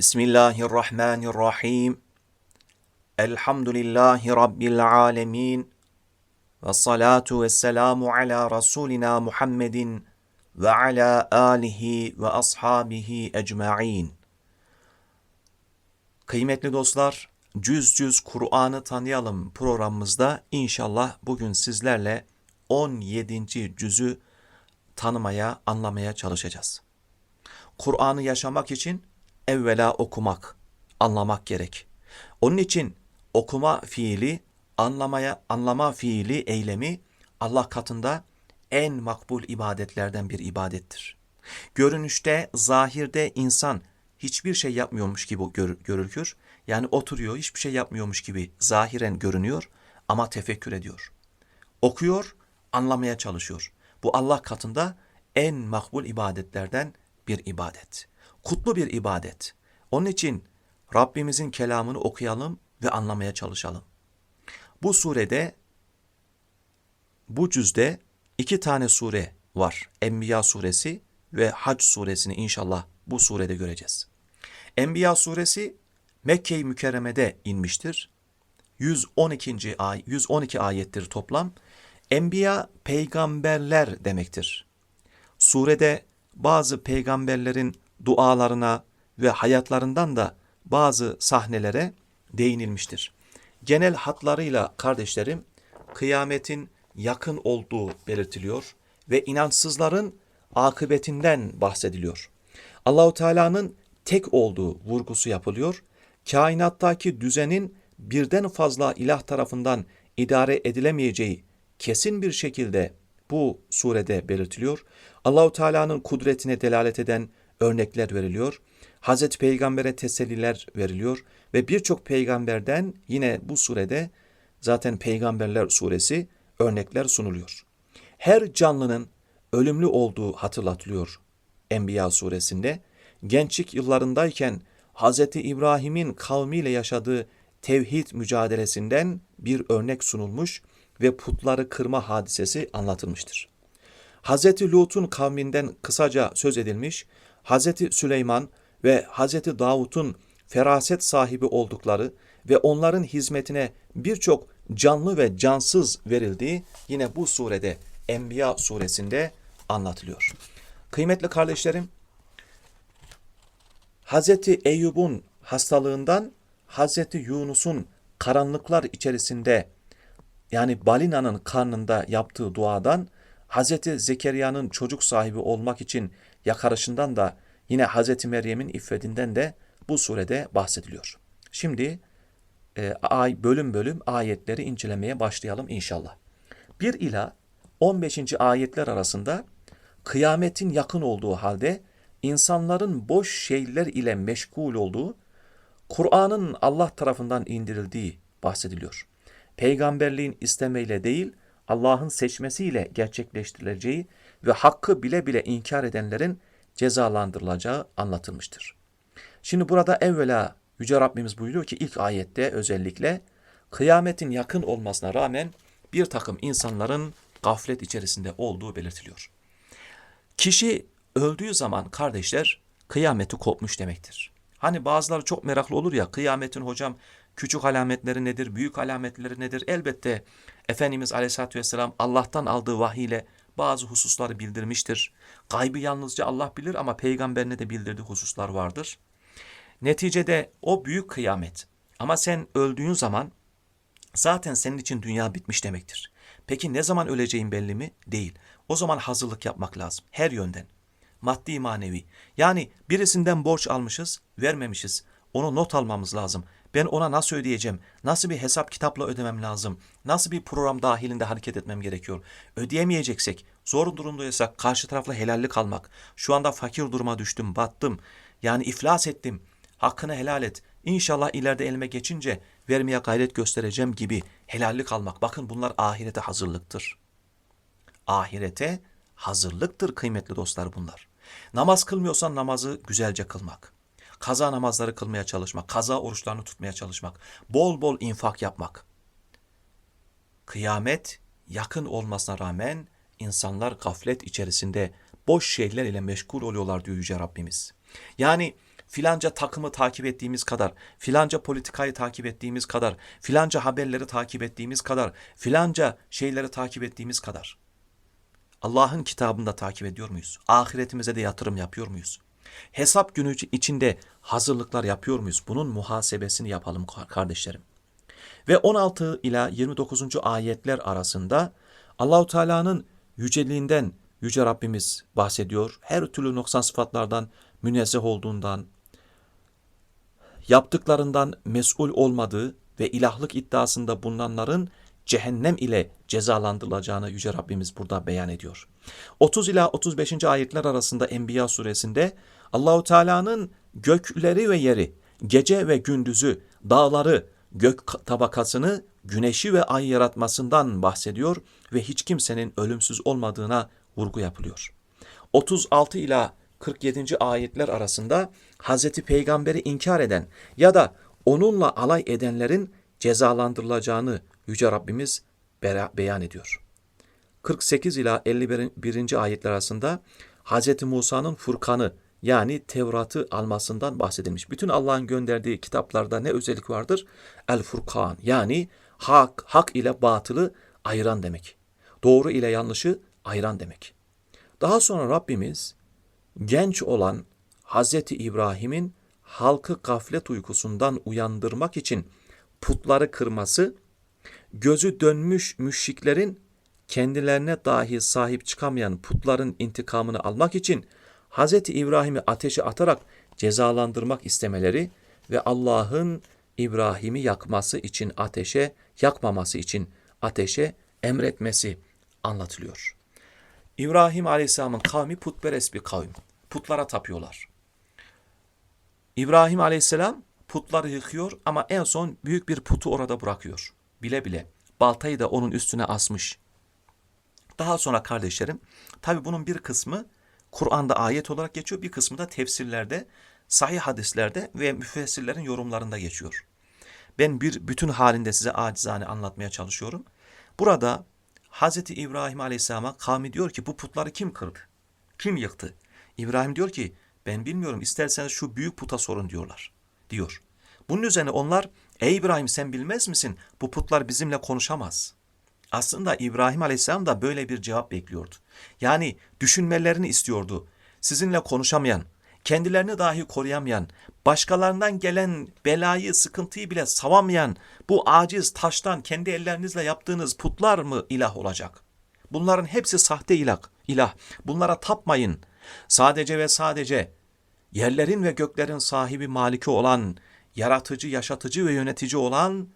Bismillahirrahmanirrahim. Elhamdülillahi Rabbil alemin. Ve salatu ve selamu ala Resulina Muhammedin ve ala alihi ve ashabihi ecma'in. Kıymetli dostlar, Cüz Cüz Kur'an'ı tanıyalım programımızda inşallah bugün sizlerle 17. cüzü tanımaya, anlamaya çalışacağız. Kur'an'ı yaşamak için evvela okumak, anlamak gerek. Onun için okuma fiili, anlamaya, anlama fiili, eylemi Allah katında en makbul ibadetlerden bir ibadettir. Görünüşte, zahirde insan hiçbir şey yapmıyormuş gibi gör, görülür. Yani oturuyor, hiçbir şey yapmıyormuş gibi zahiren görünüyor ama tefekkür ediyor. Okuyor, anlamaya çalışıyor. Bu Allah katında en makbul ibadetlerden bir ibadet. Kutlu bir ibadet. Onun için Rabbimizin kelamını okuyalım ve anlamaya çalışalım. Bu surede, bu cüzde iki tane sure var. Enbiya suresi ve Hac suresini inşallah bu surede göreceğiz. Enbiya suresi Mekke-i Mükerreme'de inmiştir. 112. ay 112 ayettir toplam. Enbiya peygamberler demektir. Surede bazı peygamberlerin dualarına ve hayatlarından da bazı sahnelere değinilmiştir. Genel hatlarıyla kardeşlerim kıyametin yakın olduğu belirtiliyor ve inançsızların akıbetinden bahsediliyor. Allahu Teala'nın tek olduğu vurgusu yapılıyor. Kainattaki düzenin birden fazla ilah tarafından idare edilemeyeceği kesin bir şekilde bu surede belirtiliyor. Allahu Teala'nın kudretine delalet eden örnekler veriliyor. Hazreti Peygamber'e teselliler veriliyor ve birçok peygamberden yine bu surede zaten Peygamberler suresi örnekler sunuluyor. Her canlının ölümlü olduğu hatırlatılıyor Enbiya suresinde. Gençlik yıllarındayken Hazreti İbrahim'in kavmiyle yaşadığı tevhid mücadelesinden bir örnek sunulmuş ve putları kırma hadisesi anlatılmıştır. Hazreti Lut'un kavminden kısaca söz edilmiş, Hazreti Süleyman ve Hazreti Davut'un feraset sahibi oldukları ve onların hizmetine birçok canlı ve cansız verildiği yine bu surede Enbiya suresinde anlatılıyor. Kıymetli kardeşlerim, Hazreti Eyyub'un hastalığından Hazreti Yunus'un karanlıklar içerisinde yani balinanın karnında yaptığı duadan Hazreti Zekeriya'nın çocuk sahibi olmak için yakarışından da yine Hazreti Meryem'in iffetinden de bu surede bahsediliyor. Şimdi e, ay bölüm bölüm ayetleri incelemeye başlayalım inşallah. 1 ila 15. ayetler arasında kıyametin yakın olduğu halde insanların boş şeyler ile meşgul olduğu, Kur'an'ın Allah tarafından indirildiği bahsediliyor. Peygamberliğin istemeyle değil, Allah'ın seçmesiyle gerçekleştirileceği ve hakkı bile bile inkar edenlerin cezalandırılacağı anlatılmıştır. Şimdi burada evvela Yüce Rabbimiz buyuruyor ki ilk ayette özellikle kıyametin yakın olmasına rağmen bir takım insanların gaflet içerisinde olduğu belirtiliyor. Kişi öldüğü zaman kardeşler kıyameti kopmuş demektir. Hani bazıları çok meraklı olur ya kıyametin hocam küçük alametleri nedir, büyük alametleri nedir? Elbette Efendimiz Aleyhisselatü Vesselam Allah'tan aldığı vahiy ile bazı hususları bildirmiştir. Gaybı yalnızca Allah bilir ama peygamberine de bildirdiği hususlar vardır. Neticede o büyük kıyamet. Ama sen öldüğün zaman zaten senin için dünya bitmiş demektir. Peki ne zaman öleceğin belli mi? Değil. O zaman hazırlık yapmak lazım. Her yönden. Maddi manevi. Yani birisinden borç almışız, vermemişiz. Onu not almamız lazım. Ben ona nasıl ödeyeceğim? Nasıl bir hesap kitapla ödemem lazım? Nasıl bir program dahilinde hareket etmem gerekiyor? Ödeyemeyeceksek, zor durumdaysak karşı tarafla helallik almak. Şu anda fakir duruma düştüm, battım. Yani iflas ettim. Hakkını helal et. İnşallah ileride elime geçince vermeye gayret göstereceğim gibi helallik almak. Bakın bunlar ahirete hazırlıktır. Ahirete hazırlıktır kıymetli dostlar bunlar. Namaz kılmıyorsan namazı güzelce kılmak. Kaza namazları kılmaya çalışmak, kaza oruçlarını tutmaya çalışmak, bol bol infak yapmak. Kıyamet yakın olmasına rağmen insanlar gaflet içerisinde boş şeyler ile meşgul oluyorlar diyor Yüce Rabbimiz. Yani filanca takımı takip ettiğimiz kadar, filanca politikayı takip ettiğimiz kadar, filanca haberleri takip ettiğimiz kadar, filanca şeyleri takip ettiğimiz kadar. Allah'ın kitabında takip ediyor muyuz? Ahiretimize de yatırım yapıyor muyuz? Hesap günü içinde hazırlıklar yapıyor muyuz? Bunun muhasebesini yapalım kardeşlerim. Ve 16 ila 29. ayetler arasında Allahu Teala'nın yüceliğinden yüce Rabbimiz bahsediyor. Her türlü noksan sıfatlardan münezzeh olduğundan, yaptıklarından mesul olmadığı ve ilahlık iddiasında bulunanların cehennem ile cezalandırılacağını Yüce Rabbimiz burada beyan ediyor. 30 ila 35. ayetler arasında Enbiya suresinde Allahu Teala'nın gökleri ve yeri, gece ve gündüzü, dağları, gök tabakasını, güneşi ve ay yaratmasından bahsediyor ve hiç kimsenin ölümsüz olmadığına vurgu yapılıyor. 36 ila 47. ayetler arasında Hazreti Peygamber'i inkar eden ya da onunla alay edenlerin cezalandırılacağını Yüce Rabbimiz beyan ediyor. 48 ila 51. ayetler arasında Hz. Musa'nın Furkan'ı yani Tevrat'ı almasından bahsedilmiş. Bütün Allah'ın gönderdiği kitaplarda ne özellik vardır? El Furkan yani hak, hak ile batılı ayıran demek. Doğru ile yanlışı ayıran demek. Daha sonra Rabbimiz genç olan Hazreti İbrahim'in halkı gaflet uykusundan uyandırmak için putları kırması, gözü dönmüş müşriklerin kendilerine dahi sahip çıkamayan putların intikamını almak için Hz. İbrahim'i ateşe atarak cezalandırmak istemeleri ve Allah'ın İbrahim'i yakması için ateşe, yakmaması için ateşe emretmesi anlatılıyor. İbrahim Aleyhisselam'ın kavmi putperest bir kavim. Putlara tapıyorlar. İbrahim Aleyhisselam putları yıkıyor ama en son büyük bir putu orada bırakıyor. Bile bile. Baltayı da onun üstüne asmış. Daha sonra kardeşlerim, tabi bunun bir kısmı Kur'an'da ayet olarak geçiyor, bir kısmı da tefsirlerde, sahih hadislerde ve müfessirlerin yorumlarında geçiyor. Ben bir bütün halinde size acizane anlatmaya çalışıyorum. Burada Hz. İbrahim Aleyhisselam'a kavmi diyor ki bu putları kim kırdı? Kim yıktı? İbrahim diyor ki ben bilmiyorum isterseniz şu büyük puta sorun diyorlar. Diyor. Bunun üzerine onlar ey İbrahim sen bilmez misin bu putlar bizimle konuşamaz. Aslında İbrahim Aleyhisselam da böyle bir cevap bekliyordu. Yani düşünmelerini istiyordu. Sizinle konuşamayan, kendilerini dahi koruyamayan, başkalarından gelen belayı, sıkıntıyı bile savamayan bu aciz taştan kendi ellerinizle yaptığınız putlar mı ilah olacak? Bunların hepsi sahte ilah. ilah. Bunlara tapmayın. Sadece ve sadece yerlerin ve göklerin sahibi maliki olan, yaratıcı, yaşatıcı ve yönetici olan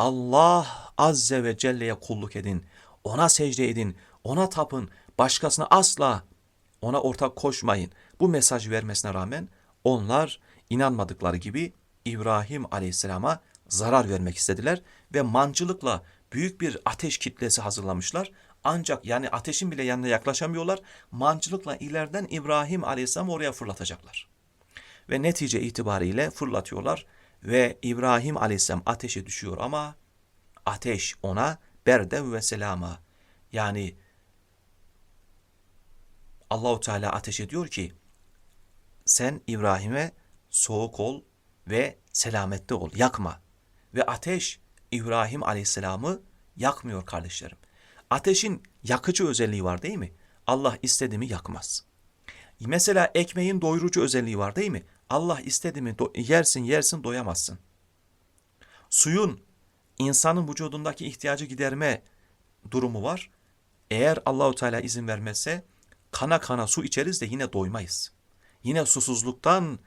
Allah Azze ve Celle'ye kulluk edin. Ona secde edin. Ona tapın. Başkasına asla ona ortak koşmayın. Bu mesaj vermesine rağmen onlar inanmadıkları gibi İbrahim Aleyhisselam'a zarar vermek istediler ve mancılıkla büyük bir ateş kitlesi hazırlamışlar. Ancak yani ateşin bile yanına yaklaşamıyorlar. Mancılıkla ileriden İbrahim Aleyhisselam oraya fırlatacaklar. Ve netice itibariyle fırlatıyorlar ve İbrahim Aleyhisselam ateşe düşüyor ama ateş ona berde ve selama yani Allahu Teala ateş ediyor ki sen İbrahim'e soğuk ol ve selamette ol, yakma. Ve ateş İbrahim Aleyhisselam'ı yakmıyor kardeşlerim. Ateşin yakıcı özelliği var değil mi? Allah istedi mi yakmaz. Mesela ekmeğin doyurucu özelliği var değil mi? Allah istedi mi yersin yersin doyamazsın. Suyun insanın vücudundaki ihtiyacı giderme durumu var. Eğer Allahu Teala izin vermezse kana kana su içeriz de yine doymayız. Yine susuzluktan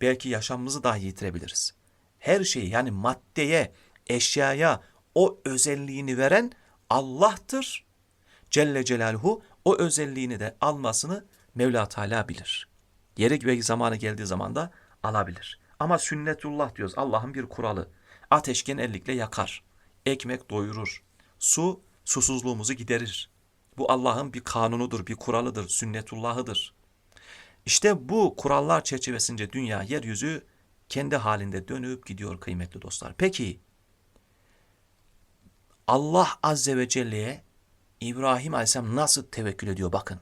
belki yaşamımızı dahi yitirebiliriz. Her şeyi yani maddeye, eşyaya o özelliğini veren Allah'tır. Celle Celaluhu o özelliğini de almasını Mevla Teala bilir. Yeri ve zamanı geldiği zaman da alabilir. Ama sünnetullah diyoruz. Allah'ın bir kuralı. Ateş genellikle yakar. Ekmek doyurur. Su susuzluğumuzu giderir. Bu Allah'ın bir kanunudur, bir kuralıdır, sünnetullahıdır. İşte bu kurallar çerçevesinde dünya, yeryüzü kendi halinde dönüp gidiyor kıymetli dostlar. Peki Allah Azze ve Celle'ye İbrahim Aleyhisselam nasıl tevekkül ediyor bakın.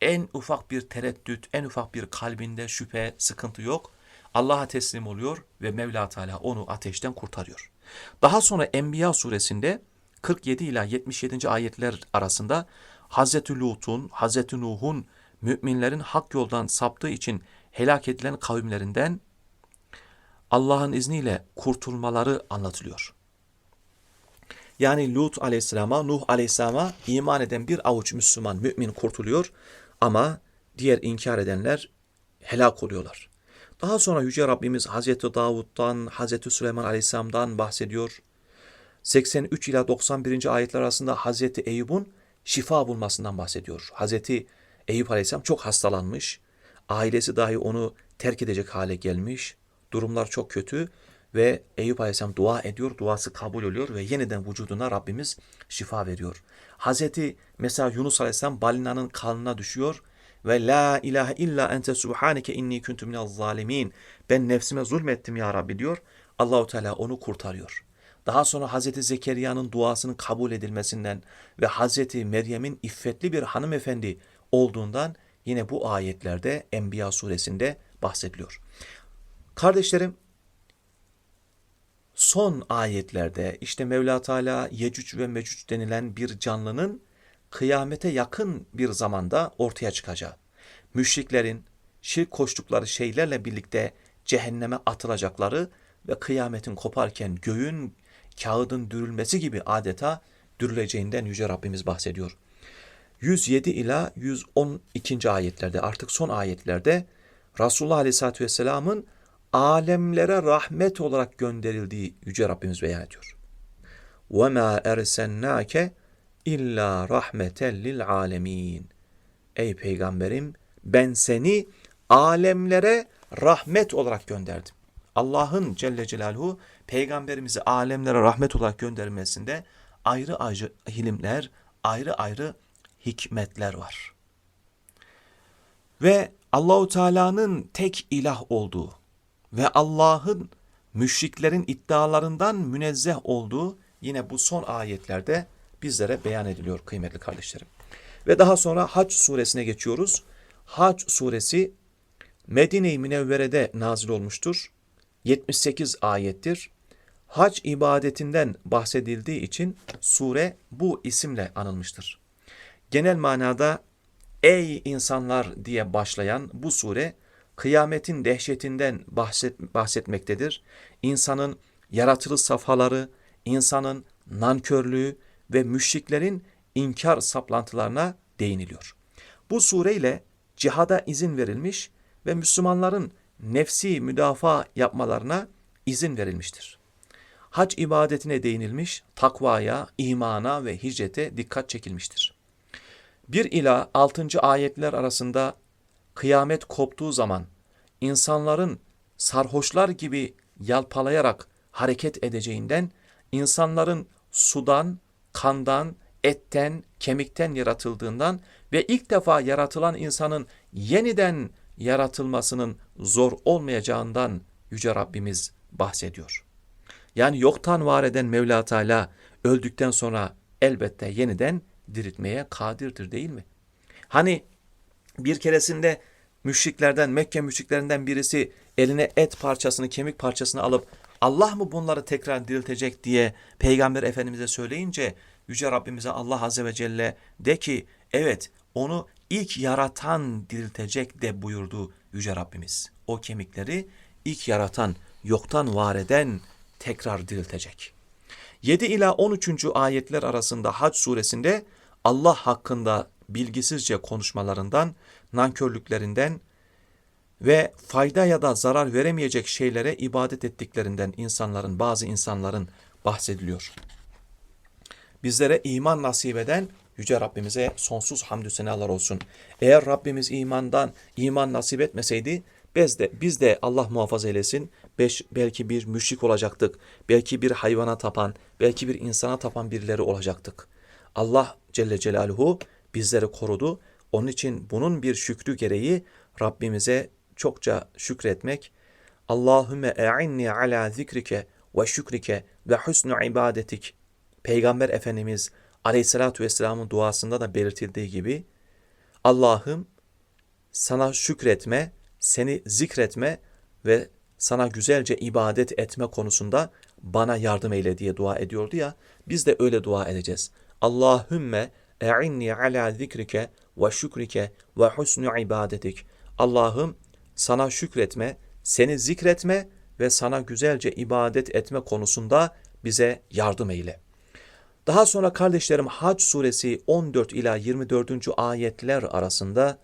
En ufak bir tereddüt, en ufak bir kalbinde şüphe, sıkıntı yok. Allah'a teslim oluyor ve Mevla Teala onu ateşten kurtarıyor. Daha sonra Enbiya suresinde 47 ila 77. ayetler arasında Hazreti Lut'un, Hazreti Nuh'un müminlerin hak yoldan saptığı için helak edilen kavimlerinden Allah'ın izniyle kurtulmaları anlatılıyor. Yani Lut aleyhisselama, Nuh aleyhisselama iman eden bir avuç Müslüman, mümin kurtuluyor ama diğer inkar edenler helak oluyorlar. Daha sonra Yüce Rabbimiz Hazreti Davud'dan, Hazreti Süleyman aleyhisselamdan bahsediyor. 83 ila 91. ayetler arasında Hazreti Eyüp'ün şifa bulmasından bahsediyor. Hazreti Eyüp aleyhisselam çok hastalanmış. Ailesi dahi onu terk edecek hale gelmiş. Durumlar çok kötü ve Eyüp Aleyhisselam dua ediyor, duası kabul oluyor ve yeniden vücuduna Rabbimiz şifa veriyor. Hazreti mesela Yunus Aleyhisselam balinanın kanına düşüyor ve la ilahe illa ente subhaneke inni kuntu minez zalimin. Ben nefsime zulmettim ya Rabbi diyor. Allahu Teala onu kurtarıyor. Daha sonra Hazreti Zekeriya'nın duasının kabul edilmesinden ve Hazreti Meryem'in iffetli bir hanımefendi olduğundan yine bu ayetlerde Enbiya suresinde bahsediliyor. Kardeşlerim son ayetlerde işte Mevla Teala Yecüc ve Mecüc denilen bir canlının kıyamete yakın bir zamanda ortaya çıkacağı, müşriklerin şirk koştukları şeylerle birlikte cehenneme atılacakları ve kıyametin koparken göğün kağıdın dürülmesi gibi adeta dürüleceğinden Yüce Rabbimiz bahsediyor. 107 ila 112. ayetlerde artık son ayetlerde Resulullah Aleyhisselatü Vesselam'ın alemlere rahmet olarak gönderildiği Yüce Rabbimiz beyan ediyor. وَمَا اَرْسَنَّاكَ illa rahmeten lil alemin. Ey peygamberim ben seni alemlere rahmet olarak gönderdim. Allah'ın Celle Celaluhu peygamberimizi alemlere rahmet olarak göndermesinde ayrı ayrı hilimler, ayrı ayrı hikmetler var. Ve Allahu Teala'nın tek ilah olduğu ve Allah'ın müşriklerin iddialarından münezzeh olduğu yine bu son ayetlerde bizlere beyan ediliyor kıymetli kardeşlerim. Ve daha sonra Hac suresine geçiyoruz. Hac suresi Medine-i Münevvere'de nazil olmuştur. 78 ayettir. Hac ibadetinden bahsedildiği için sure bu isimle anılmıştır. Genel manada ey insanlar diye başlayan bu sure kıyametin dehşetinden bahset, bahsetmektedir. İnsanın yaratılış safhaları, insanın nankörlüğü ve müşriklerin inkar saplantılarına değiniliyor. Bu sureyle cihada izin verilmiş ve Müslümanların nefsi müdafaa yapmalarına izin verilmiştir. Hac ibadetine değinilmiş, takvaya, imana ve hicrete dikkat çekilmiştir. 1 ila 6. ayetler arasında kıyamet koptuğu zaman insanların sarhoşlar gibi yalpalayarak hareket edeceğinden insanların sudan, kandan, etten, kemikten yaratıldığından ve ilk defa yaratılan insanın yeniden yaratılmasının zor olmayacağından Yüce Rabbimiz bahsediyor. Yani yoktan var eden Mevla Teala öldükten sonra elbette yeniden diriltmeye kadirdir değil mi? Hani bir keresinde müşriklerden, Mekke müşriklerinden birisi eline et parçasını, kemik parçasını alıp Allah mı bunları tekrar diriltecek diye Peygamber Efendimiz'e söyleyince Yüce Rabbimize Allah Azze ve Celle de ki evet onu ilk yaratan diriltecek de buyurdu Yüce Rabbimiz. O kemikleri ilk yaratan, yoktan var eden tekrar diriltecek. 7 ila 13. ayetler arasında Hac suresinde Allah hakkında bilgisizce konuşmalarından, nankörlüklerinden ve fayda ya da zarar veremeyecek şeylere ibadet ettiklerinden insanların, bazı insanların bahsediliyor. Bizlere iman nasip eden Yüce Rabbimize sonsuz hamdü senalar olsun. Eğer Rabbimiz imandan iman nasip etmeseydi biz de, biz de Allah muhafaza eylesin beş, belki bir müşrik olacaktık. Belki bir hayvana tapan, belki bir insana tapan birileri olacaktık. Allah Celle Celaluhu bizleri korudu. Onun için bunun bir şükrü gereği Rabbimize çokça şükretmek. Allahümme e'inni ala zikrike ve şükrike ve husnu ibadetik. Peygamber Efendimiz Aleyhisselatü Vesselam'ın duasında da belirtildiği gibi Allah'ım sana şükretme, seni zikretme ve sana güzelce ibadet etme konusunda bana yardım eyle diye dua ediyordu ya. Biz de öyle dua edeceğiz. Allahümme e'inni ala zikrike ve şükrike ve husnü ibadetik. Allah'ım sana şükretme, seni zikretme ve sana güzelce ibadet etme konusunda bize yardım eyle. Daha sonra kardeşlerim Hac suresi 14 ila 24. ayetler arasında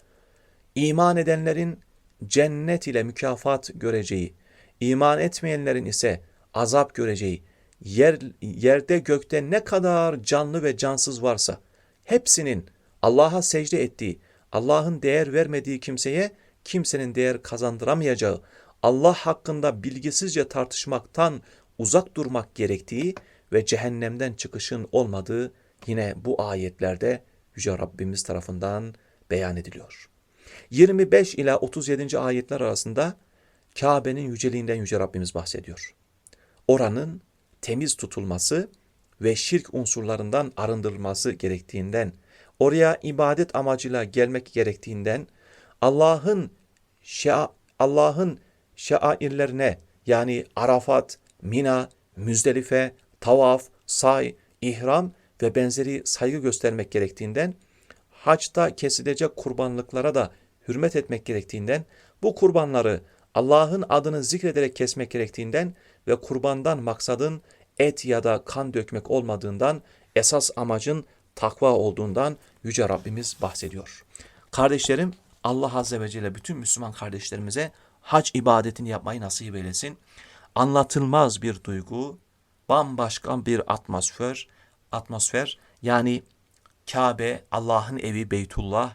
iman edenlerin cennet ile mükafat göreceği, iman etmeyenlerin ise azap göreceği, yer, yerde gökte ne kadar canlı ve cansız varsa hepsinin Allah'a secde ettiği, Allah'ın değer vermediği kimseye kimsenin değer kazandıramayacağı, Allah hakkında bilgisizce tartışmaktan uzak durmak gerektiği ve cehennemden çıkışın olmadığı yine bu ayetlerde Yüce Rabbimiz tarafından beyan ediliyor. 25 ila 37. ayetler arasında Kabe'nin yüceliğinden Yüce Rabbimiz bahsediyor. Oranın temiz tutulması ve şirk unsurlarından arındırılması gerektiğinden, oraya ibadet amacıyla gelmek gerektiğinden, Allah'ın şa Allah'ın şairlerine yani Arafat, Mina, Müzdelife, tavaf, say, ihram ve benzeri saygı göstermek gerektiğinden, haçta kesilecek kurbanlıklara da hürmet etmek gerektiğinden, bu kurbanları Allah'ın adını zikrederek kesmek gerektiğinden ve kurbandan maksadın et ya da kan dökmek olmadığından, esas amacın takva olduğundan Yüce Rabbimiz bahsediyor. Kardeşlerim, Allah Azze ve Celle bütün Müslüman kardeşlerimize hac ibadetini yapmayı nasip eylesin. Anlatılmaz bir duygu, bambaşka bir atmosfer, atmosfer yani Kabe, Allah'ın evi Beytullah,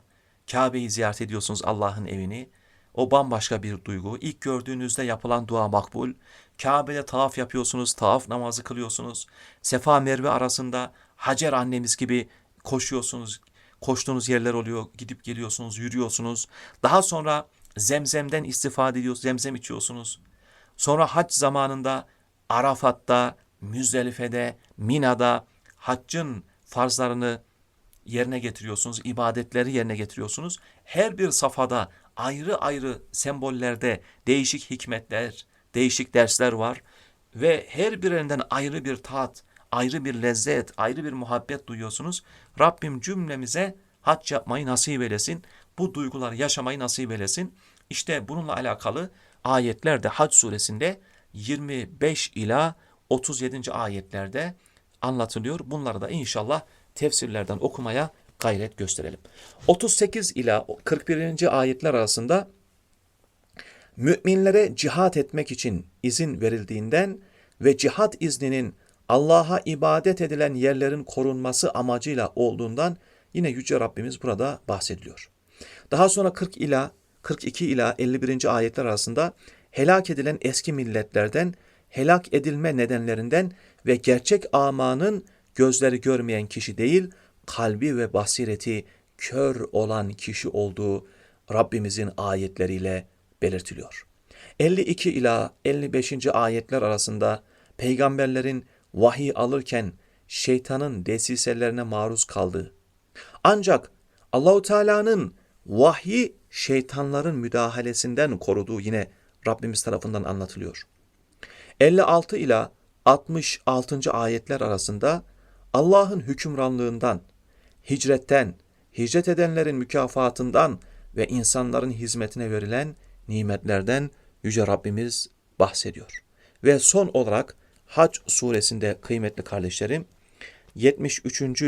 Kabe'yi ziyaret ediyorsunuz Allah'ın evini. O bambaşka bir duygu. İlk gördüğünüzde yapılan dua makbul. Kabe'de tavaf yapıyorsunuz, tavaf namazı kılıyorsunuz. Sefa Merve arasında Hacer annemiz gibi koşuyorsunuz. Koştuğunuz yerler oluyor, gidip geliyorsunuz, yürüyorsunuz. Daha sonra zemzemden istifade ediyorsunuz, zemzem içiyorsunuz. Sonra hac zamanında Arafat'ta, Müzdelife'de, Mina'da haccın farzlarını yerine getiriyorsunuz, ibadetleri yerine getiriyorsunuz. Her bir safhada ayrı ayrı sembollerde değişik hikmetler, değişik dersler var ve her birinden ayrı bir tat, ayrı bir lezzet, ayrı bir muhabbet duyuyorsunuz. Rabbim cümlemize hac yapmayı nasip eylesin. Bu duyguları yaşamayı nasip eylesin. İşte bununla alakalı ayetler de Hac suresinde 25 ila 37. ayetlerde anlatılıyor. Bunları da inşallah tefsirlerden okumaya gayret gösterelim. 38 ila 41. ayetler arasında müminlere cihat etmek için izin verildiğinden ve cihat izninin Allah'a ibadet edilen yerlerin korunması amacıyla olduğundan yine Yüce Rabbimiz burada bahsediliyor. Daha sonra 40 ila 42 ila 51. ayetler arasında helak edilen eski milletlerden, helak edilme nedenlerinden ve gerçek amanın gözleri görmeyen kişi değil, kalbi ve basireti kör olan kişi olduğu Rabbimizin ayetleriyle belirtiliyor. 52 ila 55. ayetler arasında peygamberlerin vahiy alırken şeytanın desiselerine maruz kaldığı. Ancak Allahu Teala'nın vahyi şeytanların müdahalesinden koruduğu yine Rabbimiz tarafından anlatılıyor. 56 ila 66. ayetler arasında Allah'ın hükümranlığından, hicretten, hicret edenlerin mükafatından ve insanların hizmetine verilen nimetlerden Yüce Rabbimiz bahsediyor. Ve son olarak Hac suresinde kıymetli kardeşlerim 73.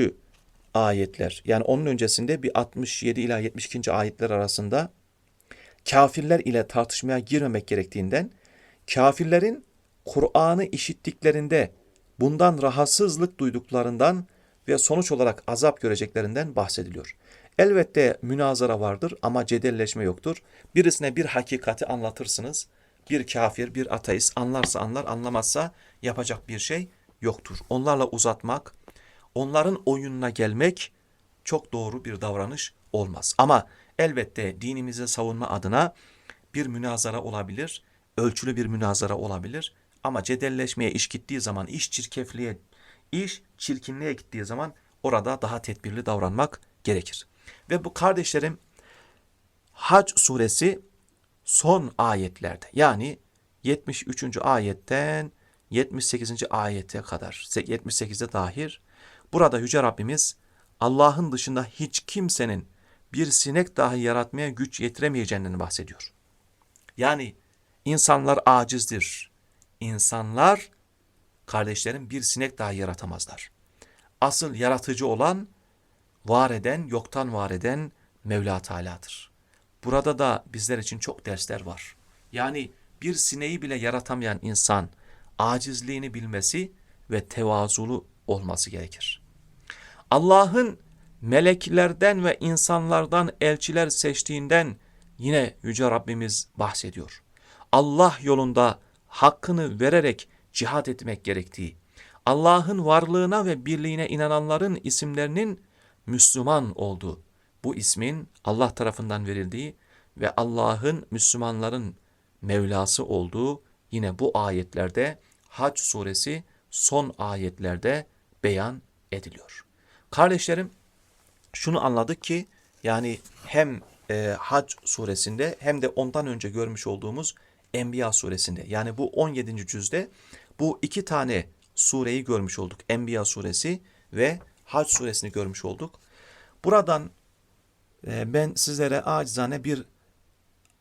ayetler yani onun öncesinde bir 67 ila 72. ayetler arasında kafirler ile tartışmaya girmemek gerektiğinden kafirlerin Kur'an'ı işittiklerinde bundan rahatsızlık duyduklarından ve sonuç olarak azap göreceklerinden bahsediliyor. Elbette münazara vardır ama cedelleşme yoktur. Birisine bir hakikati anlatırsınız. Bir kafir, bir ateist anlarsa anlar, anlamazsa yapacak bir şey yoktur. Onlarla uzatmak, onların oyununa gelmek çok doğru bir davranış olmaz. Ama elbette dinimizi savunma adına bir münazara olabilir, ölçülü bir münazara olabilir. Ama cedelleşmeye iş gittiği zaman, iş çirkefliğe, iş çirkinliğe gittiği zaman orada daha tedbirli davranmak gerekir. Ve bu kardeşlerim Hac suresi son ayetlerde yani 73. ayetten 78. ayete kadar 78'e dahil burada Yüce Rabbimiz Allah'ın dışında hiç kimsenin bir sinek dahi yaratmaya güç yetiremeyeceğinden bahsediyor. Yani insanlar acizdir. İnsanlar kardeşlerim bir sinek dahi yaratamazlar. Asıl yaratıcı olan var eden, yoktan var eden Mevla Teala'dır. Burada da bizler için çok dersler var. Yani bir sineği bile yaratamayan insan acizliğini bilmesi ve tevazulu olması gerekir. Allah'ın meleklerden ve insanlardan elçiler seçtiğinden yine Yüce Rabbimiz bahsediyor. Allah yolunda hakkını vererek cihat etmek gerektiği, Allah'ın varlığına ve birliğine inananların isimlerinin Müslüman olduğu, bu ismin Allah tarafından verildiği ve Allah'ın Müslümanların Mevlası olduğu yine bu ayetlerde Hac suresi son ayetlerde beyan ediliyor. Kardeşlerim şunu anladık ki yani hem e, Hac suresinde hem de ondan önce görmüş olduğumuz Enbiya suresinde yani bu 17. cüzde bu iki tane sureyi görmüş olduk. Enbiya suresi ve Hac suresini görmüş olduk. Buradan ben sizlere acizane bir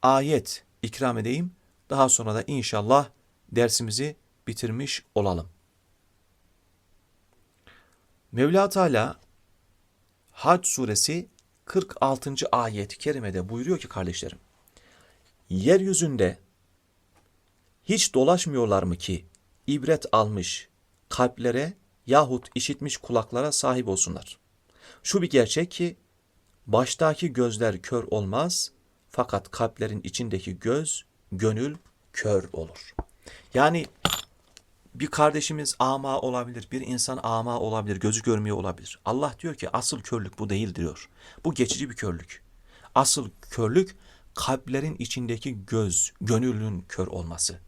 ayet ikram edeyim. Daha sonra da inşallah dersimizi bitirmiş olalım. Mevla Teala Hac suresi 46. ayet-i kerimede buyuruyor ki kardeşlerim. Yeryüzünde hiç dolaşmıyorlar mı ki ibret almış kalplere yahut işitmiş kulaklara sahip olsunlar. Şu bir gerçek ki baştaki gözler kör olmaz fakat kalplerin içindeki göz, gönül kör olur. Yani bir kardeşimiz ama olabilir, bir insan ama olabilir, gözü görmüyor olabilir. Allah diyor ki asıl körlük bu değil diyor. Bu geçici bir körlük. Asıl körlük kalplerin içindeki göz, gönülün kör olması.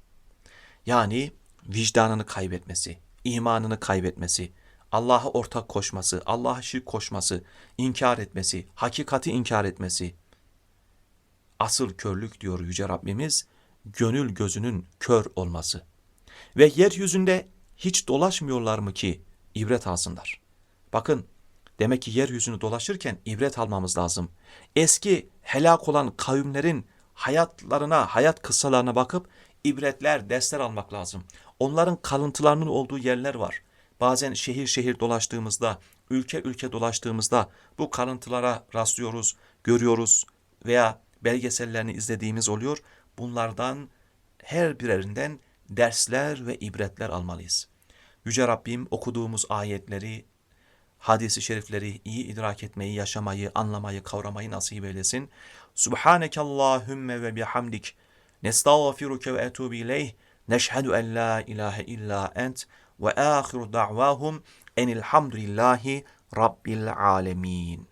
Yani vicdanını kaybetmesi, imanını kaybetmesi, Allah'a ortak koşması, Allah'a şirk koşması, inkar etmesi, hakikati inkar etmesi. Asıl körlük diyor Yüce Rabbimiz, gönül gözünün kör olması. Ve yeryüzünde hiç dolaşmıyorlar mı ki ibret alsınlar? Bakın demek ki yeryüzünü dolaşırken ibret almamız lazım. Eski helak olan kavimlerin hayatlarına, hayat kıssalarına bakıp ibretler, dersler almak lazım. Onların kalıntılarının olduğu yerler var. Bazen şehir şehir dolaştığımızda, ülke ülke dolaştığımızda bu kalıntılara rastlıyoruz, görüyoruz veya belgesellerini izlediğimiz oluyor. Bunlardan her birerinden dersler ve ibretler almalıyız. Yüce Rabbim okuduğumuz ayetleri, hadisi şerifleri iyi idrak etmeyi, yaşamayı, anlamayı, kavramayı nasip eylesin. Subhaneke Allahümme ve bihamdik. Nestağfiruke ve etubu ileyh. Neşhedü en la ilahe illa ent. Ve ahiru da'vahum enilhamdülillahi rabbil alemin.